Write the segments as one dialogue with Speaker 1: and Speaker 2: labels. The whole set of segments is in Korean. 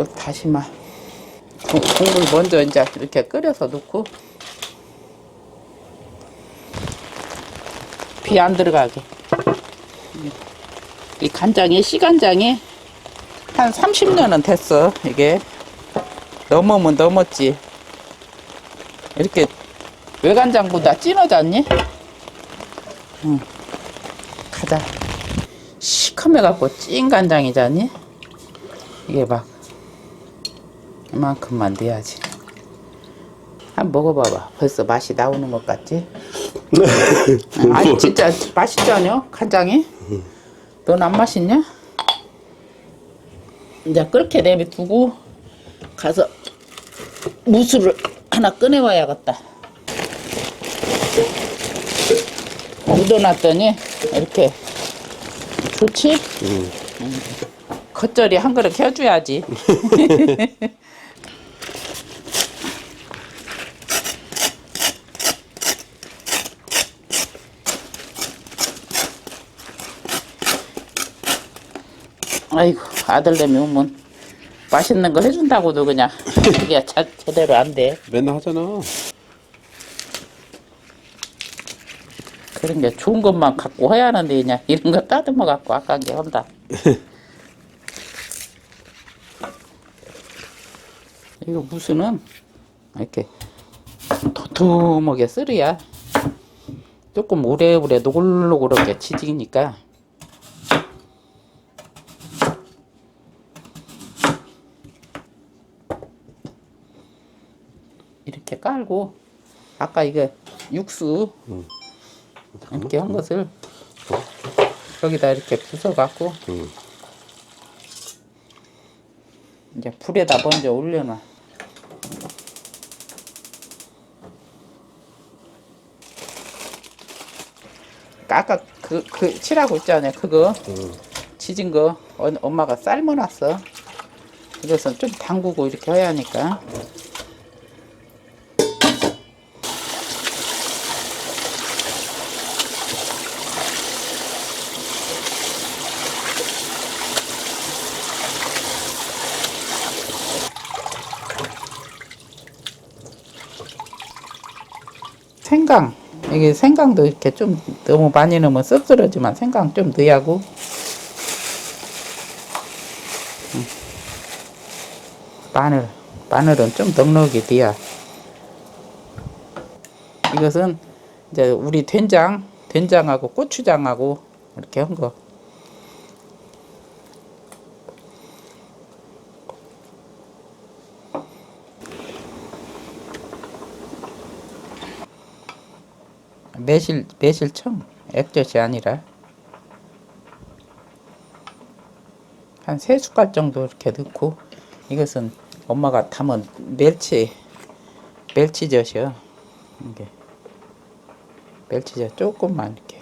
Speaker 1: 그 다시마. 국- 국물 먼저 이제 이렇게 끓여서 넣고. 비 안 들어가게. 이 간장이 씨간장이 한 30년은 됐어 이게. 넘으면 넘었지. 이렇게 외간장보다 진하지 않니? 응. 가자. 시커매갖고 찐 간장이잖니? 이게 막 이만큼만 넣어야지 한번 먹어봐봐 벌써 맛이 나오는 것 같지? 아니 진짜 맛있지 않냐? 간장이? 넌 안 맛있냐? 이제 끓게 내비두고 가서 무술을 하나 꺼내와야겠다 묻어놨더니 이렇게 좋지? 음. 겉절이 한 그릇 해줘야지 아이고 아들내미 오면 맛있는 거 해준다고도 그냥 그게 자, 제대로 안 돼.
Speaker 2: 맨날 하잖아.
Speaker 1: 그런 게 좋은 것만 갖고 해야 하는데 그냥 이런 거 따듬어 갖고 아까운 게 한다. 이거 무슨은 이렇게 도톰하게 썰어야 조금 오래오래 노글노글하게 지지니까 깔고 아까 이거 육수 이렇게 한 것을 여기다 이렇게 부숴 갖고
Speaker 2: 음.
Speaker 1: 이제 불에다 먼저 올려놔. 아까 그, 그 칠하고 있잖아요. 그거 지진 거 어, 엄마가 삶아놨어. 이것은 좀 담그고 이렇게 해야 하니까. 생강 이게 생강도 이렇게 좀 너무 많이 넣으면 씁쓸하지만 생강 좀 넣어야 하고. 음. 마늘 마늘은 좀 넉넉히 넣어야. 이것은 이제 우리 된장 된장하고 고추장하고 이렇게 한거 매실 매실청 액젓이 아니라 한 세 숟갈 정도 이렇게 넣고 이것은 엄마가 담은 멸치 멸치젓이요 이게 멸치젓 조금만 이렇게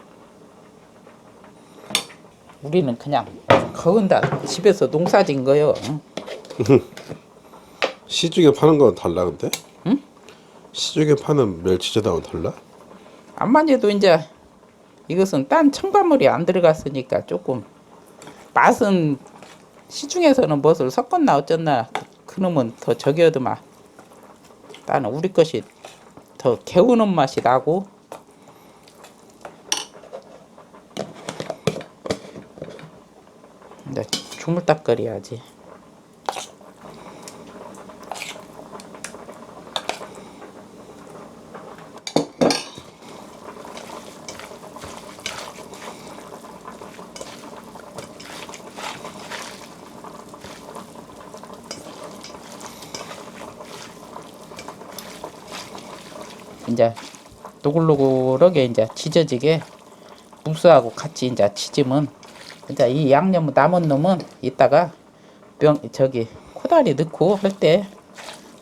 Speaker 1: 우리는 그냥 거은다 집에서 농사진 거요 응?
Speaker 2: 시중에 파는 건 달라 근데?
Speaker 1: 응?
Speaker 2: 시중에 파는 멸치젓하고 달라?
Speaker 1: 암만 해도 이제 이것은 딴 첨가물이 안 들어갔으니까 조금 맛은 시중에서는 무엇을 섞었나 어쩌나 그놈은 더 저기여도만 나는 우리 것이 더 개우는 맛이 나고. 이제 주물딱 끓여야지 이제 노글노글하게 이제 지져지게 무스하고 같이 이제 지지면 이제 이 양념 남은 놈은 이따가 병 저기 코다리 넣고 할 때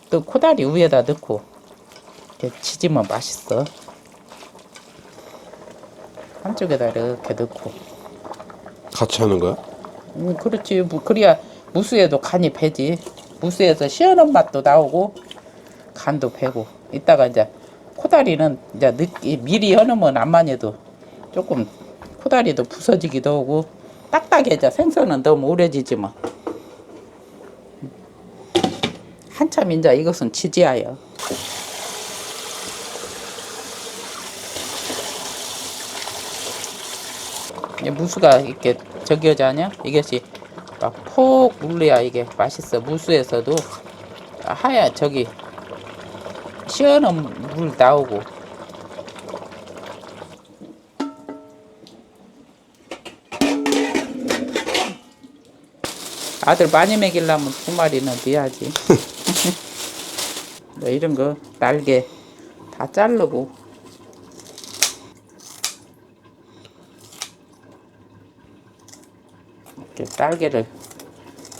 Speaker 1: 또 코다리 위에다 넣고 이렇게 지지면 맛있어. 한쪽에다 이렇게 넣고.
Speaker 2: 같이 하는 거야?
Speaker 1: 음, 그렇지. 뭐, 그래야 무수에도 간이 배지. 무수에서 시원한 맛도 나오고 간도 배고. 이따가 이제 코다리는 이제 늦게 미리 해놓으면 안만 해도 조금 코다리도 부서지기도 하고 딱딱해져. 생선은 너무 오래지지 뭐. 한참 인자 이것은 치지하여. 이 무수가 이렇게 저기 하잖아요. 이것이 막폭 물려야 이게 맛있어. 무수에서도 하얀 저기 시원한 물 나오고 아들 많이 먹이려면 두 마리는 넣어야지. 뭐 이런 거 날개 다 자르고 이렇게 날개를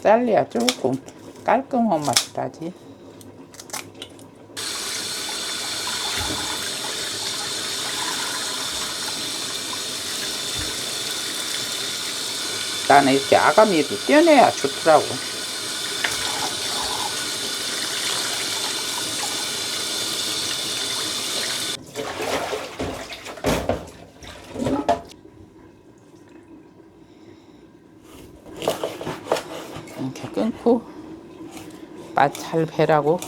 Speaker 1: 잘라야 조금 깔끔한 맛이 나지. 나는 이렇게 아가미를 떼내야 좋더라고. 이렇게 끊고 맛 잘 배라고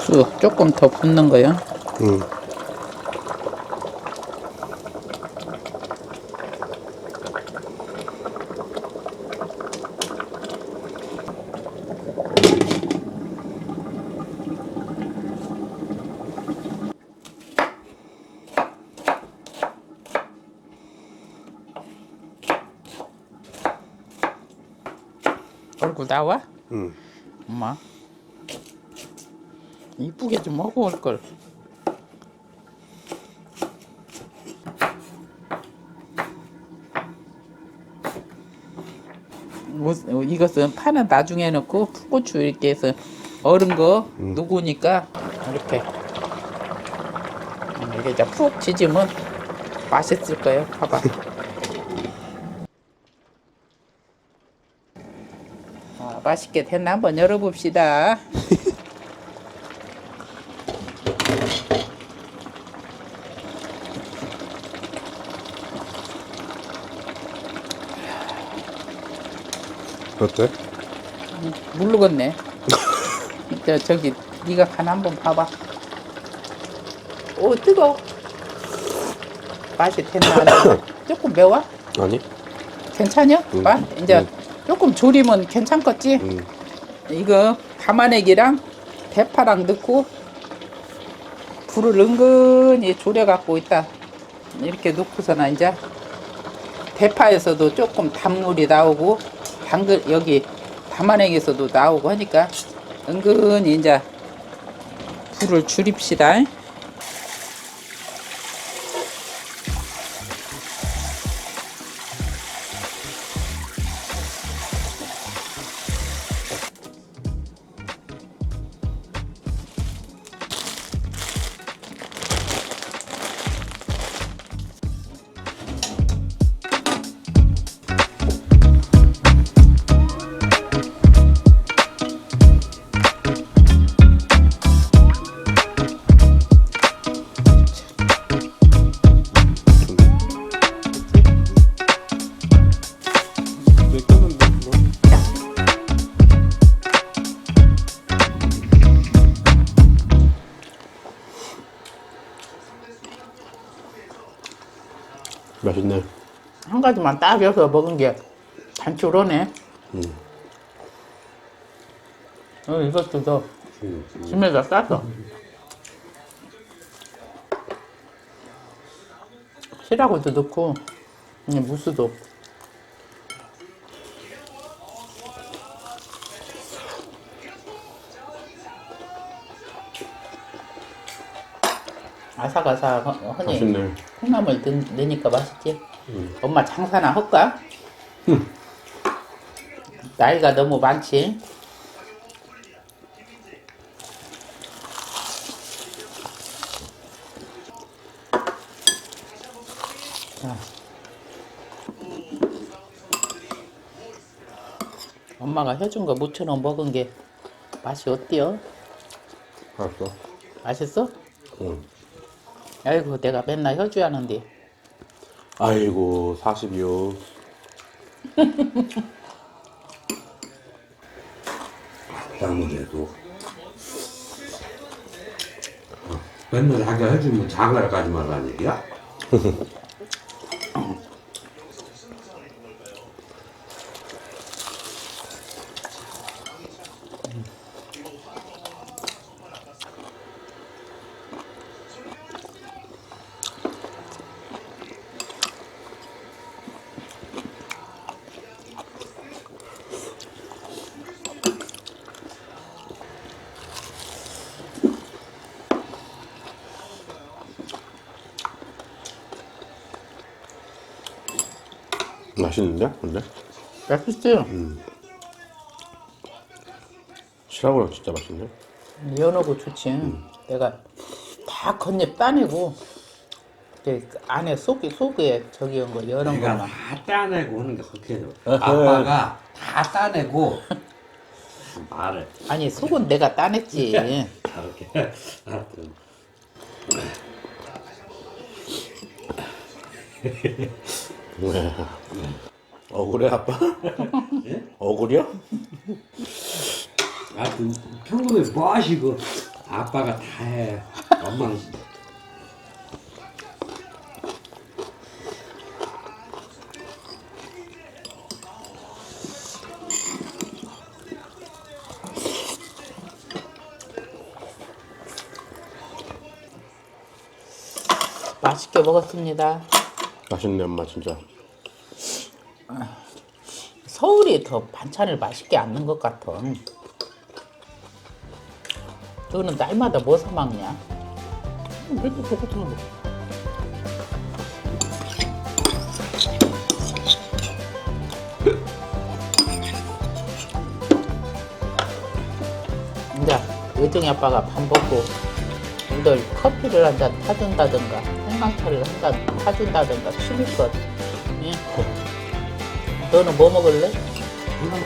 Speaker 1: 육수 조금 더 붓는 거요.
Speaker 2: 응.
Speaker 1: 얼굴 나와?
Speaker 2: 응.
Speaker 1: 엄마. 이쁘게 좀 먹어올 걸. 뭐, 이것은 파는 나중에 넣고 풋고추 이렇게 해서 얼은 거 누구니까 이렇게 음, 이게 이제 푹 지지면 맛있을 거예요. 봐봐. 아, 맛있게 됐나 한번 열어봅시다.
Speaker 2: 어때?
Speaker 1: 모르겠네. 저 저기 네가 간 한번 봐봐. 오 뜨거. 맛이 됐나? 안 됐나? 조금 매워?
Speaker 2: 아니?
Speaker 1: 괜찮냐?
Speaker 2: 응,
Speaker 1: 맛? 이제
Speaker 2: 응.
Speaker 1: 조금 졸이면 괜찮겠지?
Speaker 2: 응.
Speaker 1: 이거 담아내기랑 대파랑 넣고 불을 은근히 졸여갖고 있다. 이렇게 놓고서는 이제 대파에서도 조금 단물이 나오고 당근 여기 담아내기에서도 나오고 하니까 은근히 이제 불을 줄입시다.
Speaker 2: 맛있네.
Speaker 1: 한 가지만 딱 여서 먹은 게 단촐하네. 어, 이것도 더 심에다 싸서. 실하고도 넣고, 이 무스도. 아삭아삭 하니
Speaker 2: 어,
Speaker 1: 콩나물 넣, 넣으니까 맛있지 음. 엄마 장사나 할까? 음. 나이가 너무 많지 엄마가 해준 거 모처럼 먹은 게 맛이 어때요?
Speaker 2: 맛있어.
Speaker 1: 맛있어?
Speaker 2: 음.
Speaker 1: 아이고 내가 맨날 해줘야 하는데
Speaker 2: 아이고 40이요.
Speaker 3: 아무래도 어, 맨날 하게 해주면 장가까지 말라는 얘기야?
Speaker 2: 맛있는데? 근데?
Speaker 1: 맛있지?
Speaker 2: 시라고랑 진짜 맛있네.
Speaker 1: 연어고 좋지 내가 다 겉잎 따내고 그 안에 속이 속에 저기 한거 연어
Speaker 3: 내가
Speaker 1: 거만
Speaker 3: 다 따내고 하는 게 그렇게 해요. 아빠가 다 따내고 말을
Speaker 1: 아니 속은 내가 따냈지
Speaker 3: 하여튼
Speaker 2: 왜? 억울해 아빠? 억울이야?
Speaker 3: 하여튼 평소에 뭐 하시고 아빠가 다 해. 엄마는
Speaker 1: 맛있게 먹었습니다
Speaker 2: 맛있네 엄마 진짜.
Speaker 1: 서울이 더 반찬을 맛있게 안 넣은 것 같아 너는 날마다 뭐 사 먹냐?
Speaker 2: 맨날 똑같은 거.
Speaker 1: 이제 의정이 아빠가 밥 먹고 너들 커피를 한 잔 타준다든가 생강차를 한잔 타준다든가 취미껏 예. 너는 뭐 먹을래?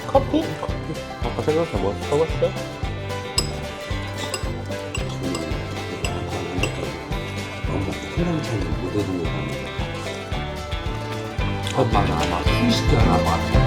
Speaker 1: 커피?
Speaker 2: 아까 생각해 뭐?
Speaker 1: 먹었어?
Speaker 3: 엄마 태랑차는 못 얻은 거 같네. 엄마는 아마 30년 아마